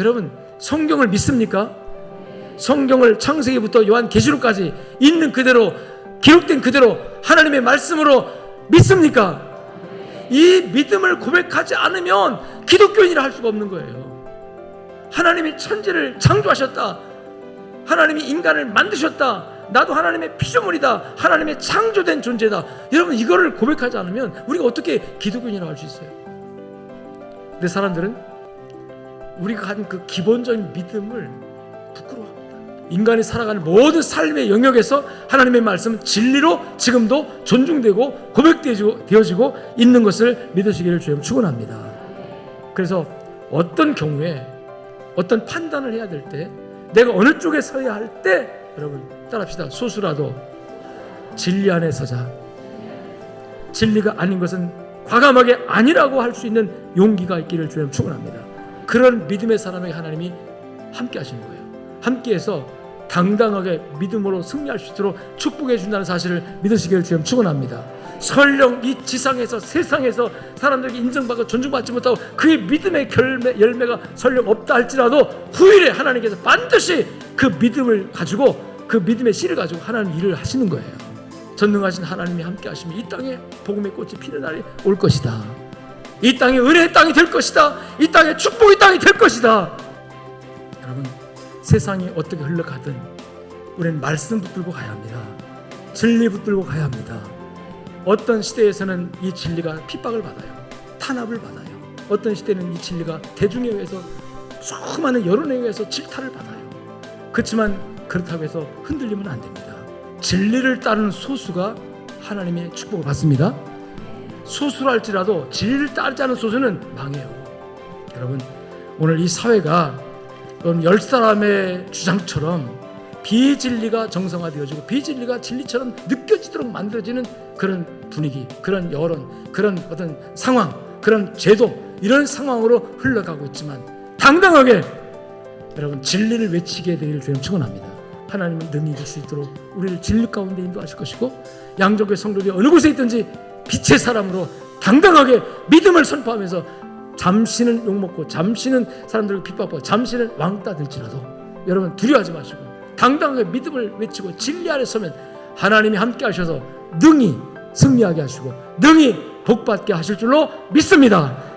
여러분 성경을 믿습니까? 성경을 창세기부터 요한 계시록까지 있는 그대로 기록된 그대로 하나님의 말씀으로 믿습니까? 이 믿음을 고백하지 않으면 기독교인이라 할 수가 없는 거예요. 하나님이 천지를 창조하셨다. 하나님이 인간을 만드셨다. 나도 하나님의 피조물이다. 하나님의 창조된 존재다. 여러분 이거를 고백하지 않으면 우리가 어떻게 기독교인이라고 할수 있어요? 근데 사람들은 우리가 가진 그 기본적인 믿음을 부끄러워합니다. 인간이 살아가는 모든 삶의 영역에서 하나님의 말씀 진리로 지금도 존중되고 고백되어지고 있는 것을 믿으시기를 주님 축원합니다. 그래서 어떤 경우에 어떤 판단을 해야 될 때 내가 어느 쪽에 서야 할 때 여러분 따라합시다. 소수라도 진리 안에 서자. 진리가 아닌 것은 과감하게 아니라고 할 수 있는 용기가 있기를 주님 축원합니다. 그런 믿음의 사람에게 하나님이 함께 하시는 거예요. 함께해서 당당하게 믿음으로 승리할 수 있도록 축복해 준다는 사실을 믿으시기를 주님 축원합니다. 설령 이 지상에서 세상에서 사람들에게 인정받고 존중받지 못하고 그의 믿음의 결매, 열매가 설령 없다 할지라도 후일에 하나님께서 반드시 그 믿음을 가지고 그 믿음의 씨를 가지고 하나님 일을 하시는 거예요. 전능하신 하나님이 함께 하시면 이 땅에 복음의 꽃이 피는 날이 올 것이다. 이 땅이 은혜의 땅이 될 것이다. 이 땅에 축복의 땅이 될 것이다. 여러분 세상이 어떻게 흘러가든 우리는 말씀 붙들고 가야 합니다. 진리 붙들고 가야 합니다. 어떤 시대에서는 이 진리가 핍박을 받아요. 탄압을 받아요. 어떤 시대는 이 진리가 대중에 의해서 수많은 여론에 의해서 질타를 받아요. 그렇지만 그렇다고 해서 흔들리면 안 됩니다. 진리를 따르는 소수가 하나님의 축복을 받습니다. 소수랄지라도 진리를 따르지 않은 소수는 망해요. 여러분 오늘 이 사회가 여러분 열 사람의 주장처럼 비진리가 정상화되어지고 비진리가 진리처럼 느껴지도록 만들어지는 그런 분위기, 그런 여론, 그런 어떤 상황, 그런 제도 이런 상황으로 흘러가고 있지만 당당하게 여러분 진리를 외치게 되기를 주님 축원합니다. 하나님은 능히 이길 수 있도록 우리를 진리 가운데 인도하실 것이고 양족의 성도들이 어느 곳에 있든지 빛의 사람으로 당당하게 믿음을 선포하면서 잠시는 욕먹고 잠시는 사람들을 핍박하고 잠시는 왕따 될지라도 여러분 두려워하지 마시고 당당하게 믿음을 외치고 진리 아래 서면 하나님이 함께 하셔서 능히 승리하게 하시고 능히 복받게 하실 줄로 믿습니다.